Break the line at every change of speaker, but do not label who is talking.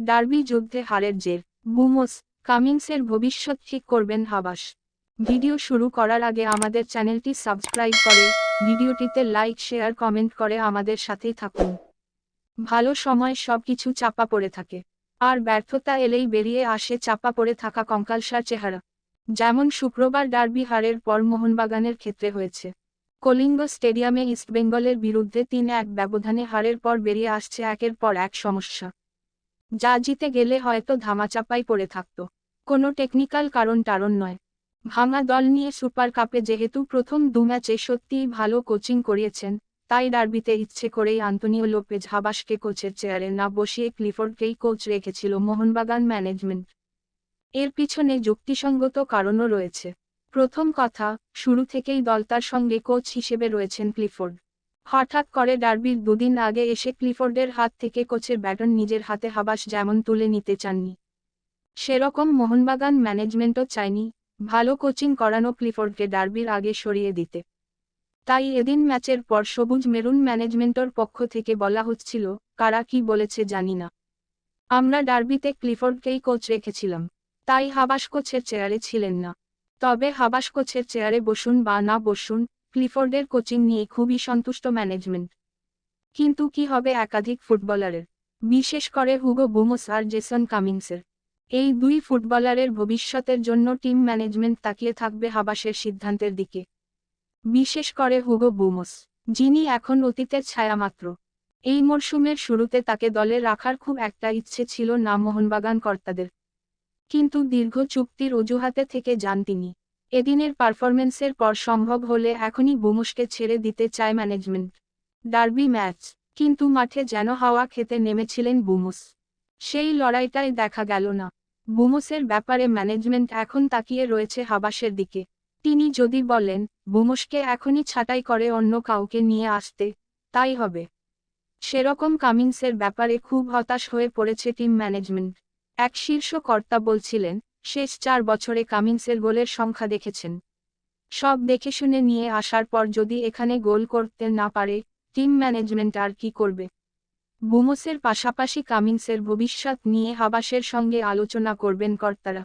Derby যুদ্ধে হারের জের। বুমোস, কামিংসের ভবিষ্যৎ ঠিক করবেন হাবাস। ভিডিও শুরু করার আগে আমাদের চ্যানেলটি সাবস্ক্রাইব করে, ভিডিওটিতে লাইক, শেয়ার, কমেন্ট করে আমাদের সাথেই থাকুন। ভালো সময় সবকিছু চাপা পড়ে থাকে। আর ব্যর্থতা এলেই বেরিয়ে আসে চাপা পড়ে থাকা কঙ্কালসার চেহারা। যেমন শুক্রবার ডার্বি হারের পর মোহনবাগানের ক্ষেত্রে হয়েছে। কলিঙ্গ স্টেডিয়ামে ইস্টবেঙ্গলের বিরুদ্ধে তিন এক ব্যবধানে হারের পর বেরিয়ে আসছে একের পর এক সমস্যা। যা জিতে গেলে হয়তো ধামাচাপাই পড়ে থাকত। কোনো টেকনিক্যাল কারণ টারণ নয়। ভাঙা দল নিয়ে সুপার কাপে যেহেতু প্রথম দু ম্যাচে সত্যিই ভালো কোচিং করিয়েছেন, তাই ডার্বিতে ইচ্ছে করেই আন্তনিও লোপেজ হাবাসকে কোচের চেয়ারে না বসিয়ে ক্লিফোর্ডকেই কোচ রেখেছিল মোহনবাগান ম্যানেজমেন্ট এর পিছনে যুক্তিসঙ্গত কারণও রয়েছে। প্রথম কথা, শুরু থেকেই দল তার সঙ্গে কোচ হিসেবে রয়েছেন ক্লিফোর্ড। হঠাৎ করে ডার্বির দুদিন আগে এসে ক্লিফোর্ডের হাত থেকে কোচের ব্যাটন নিজের হাতে হাবাস যেমন তুলে নিতে চাননি। সেরকম মোহনবাগান ম্যানেজমেন্টও চায়নি, ভালো কোচিং করানো ক্লিফোর্ডকে ডার্বির আগে সরিয়ে দিতে। তাই এদিন ম্যাচের পর সবুজ মেরুন ম্যানেজমেন্টর পক্ষ থেকে বলা হচ্ছিল, কারা কি বলেছে জানি না। আমরা ডার্বিতে ক্লিফোর্ডকেই কোচ রেখেছিলাম, তাই হাবাস কোচের চেয়ারে ছিলেন না। তবে হাবাস কোচের চেয়ারে বসুন বা না বসুন ক্লিফোর্ডের কোচিং নিয়ে খুবই সন্তুষ্ট ম্যানেজমেন্ট। কিন্তু কি হবে একাধিক ফুটবলারের? বিশেষ করে হুগো বুমোস আর জেসন কামিংসের। এই দুই ফুটবলারের ভবিষ্যতের জন্য টিম ম্যানেজমেন্ট তাকিয়ে থাকবে হাবাসের সিদ্ধান্তের দিকে। বিশেষ করে হুগো বুমোস, যিনি এখন অতীতের ছায়া মাত্র এই মরশুমের শুরুতে তাকে দলে রাখার খুব একটা ইচ্ছে ছিল না মোহনবাগান কর্তাদের কিন্তু দীর্ঘ চুক্তির অজুহাতে থেকে যান তিনি। এদিনের পারফরমেন্সের পর সম্ভব হলে এখনই বুমুসকে ছেড়ে দিতে চায় ম্যানেজমেন্ট। ডার্বি ম্যাচ, কিন্তু মাঠে যেন হাওয়া খেতে নেমেছিলেন বুমুস সেই লড়াইটাই দেখা গেল না। বুমুসের ব্যাপারে ম্যানেজমেন্ট এখন তাকিয়ে রয়েছে হাবাসের দিকে। তিনি যদি বলেন বুমুসকে এখনই ছাঁটাই করে অন্য কাউকে নিয়ে আসতে, তাই হবে। সেরকম কামিংসের ব্যাপারে খুব হতাশ হয়ে পড়েছে টিম ম্যানেজমেন্ট। এক শীর্ষ কর্তা বলছিলেন শেষ চার বছরে কামিংসের গোলের সংখ্যা দেখেছেন। সব দেখে শুনে নিয়ে আসার পর যদি এখানে গোল করতে না পারে, টিম ম্যানেজমেন্ট আর কি করবে? বুমোসের পাশাপাশি কামিংসের ভবিষ্যৎ নিয়ে হাবাসের সঙ্গে আলোচনা করবেন কর্তারা।